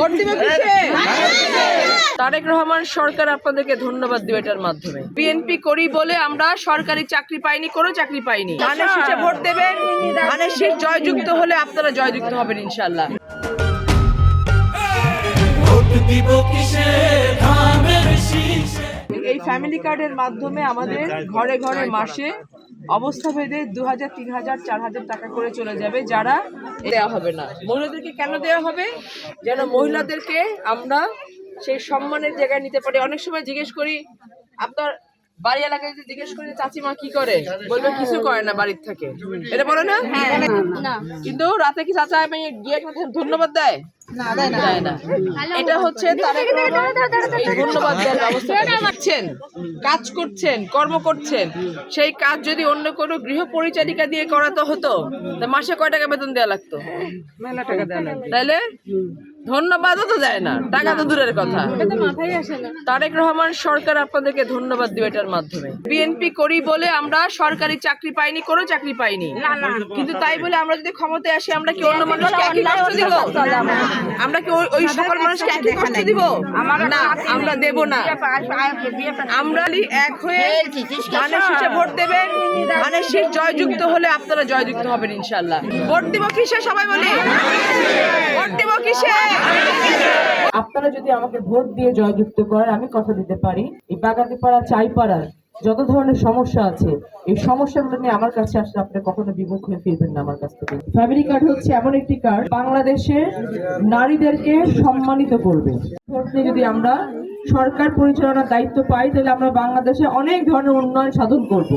কিসে তারেক রহমান সরকার আপনাদেরকে ধন্যবাদ দিবে এটার মাধ্যমে। বিএনপি করি বলে আমরা সরকারি চাকরি পাইনি কোনো চাকরি পাইনি। ধানের শীষে ভোট দেবেন ধানের শীষ জয়যুক্ত হলে আপনারা জয়যুক্ত হবেন ইনশাল্লাহ এই ফ্যামিলি কার্ডের মাধ্যমে আমাদের ঘরে ঘরে মাসে অবস্থা ভেদে দু হাজার তিন হাজার চার হাজার টাকা করে চলে যাবে যারা দেওয়া হবে না। মহিলাদেরকে কেন দেওয়া হবে? যেন মহিলাদেরকে আমরা সেই সম্মানের জায়গায় নিতে পারি। অনেক সময় জিজ্ঞেস করি আপনার বাড়ি এলাকায় যদি জিজ্ঞেস করি চাচিমা কি করে? বলবে কিছু করে না বাড়ির থেকে। এটা বলে না? কিন্তু রাতে কি চাচা আমি গিয়ে ধন্যবাদ দেয়? এটা হচ্ছে ধন্যবাদ করছেন কাজ করছেন কর্ম করছেন। সেই কাজ যদি অন্য কোনো গৃহ পরিচারিকা দিয়ে করাতে হতো মাসে কয় টাকা বেতন দেওয়া লাগতো? মেলা টাকা তাইলে? ধন্যবাদও তো দেয় না টাকা তো দূরের কথা। তারেক রহমান সরকার আপনাদেরকে ধন্যবাদ দিবে এটার মাধ্যমে। বিএনপি করি বলে আমরা সরকারি চাকরি পাইনি কোনো চাকরি পাইনি। কিন্তু তাই বলে আমরা যদি ক্ষমতায় আসি আমরা কি অন্য মানুষকে একই কষ্ট দিব? আমরা কি ওই- সকল মানুষকে একই কষ্ট দিব? না আমরা দেব না। আমরা এক হয়ে ধানের শীষে ভোট দেবেন? ধানের শীষ জয়যুক্ত হলে আপনারা জয়যুক্ত হবেন ইনশাল্লাহ ভোট দিব কিসে সবাই বলি? ভোট দিব কিসে? আপনারা যদি আমাকে ভোট দিয়ে জয়যুক্ত করেন আমি কথা দিতে পারি এই বাগাতিপাড়া চাইপাড়ার যত ধরনের সমস্যা আছে, এই সমস্যাগুলো নিয়ে আমার কাছে আসলে আপনি কখনো বিমুখ হয়ে ফিরবেন না আমার কাছ থেকে। ফ্যামিলি কার্ড হচ্ছে এমন একটি কার্ড বাংলাদেশে নারীদেরকে সম্মানিত করবে। যদি আমরা সরকার পরিচালনার দায়িত্ব পাই, তাহলে আমরা বাংলাদেশে অনেক ধরনের উন্নয়ন সাধন করব।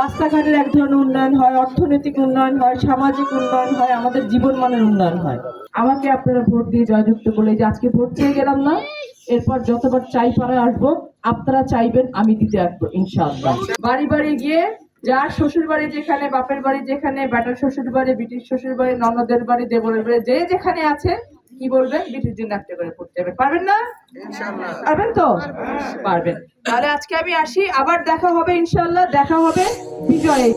রাস্তাঘাটের এক ধরনের উন্নয়ন হয়, অর্থনৈতিক উন্নয়ন হয়, সামাজিক উন্নয়ন হয়, আমাদের জীবন মানের উন্নয়ন হয়। আমাকে আপনারা ভোট দিয়ে জয়যুক্ত করলে যে আজকে ভোট চেয়ে গেলাম না। এরপর যতবার চাই পাড়ায় আসব আপনারা চাইবেন আমি দিতে আসব ইনশাআল্লাহ। বাড়ি বাড়ি গিয়ে যার শ্বশুর বাড়ি যেখানে বাপের বাড়ি যেখানে বেটার শ্বশুর বাড়ি ব্রিটিশ শ্বশুর বাড়ি ননদের বাড়ি দেবরের বাড়ি যে যেখানে আছে কি বলবেন? বিটির জন্য একটা করে করতে হবে পারবেন না? পারবেন তো? পারবেন। তাহলে আজকে আমি আসি আবার দেখা হবে ইনশাল্লাহ দেখা হবে বিজয়ে।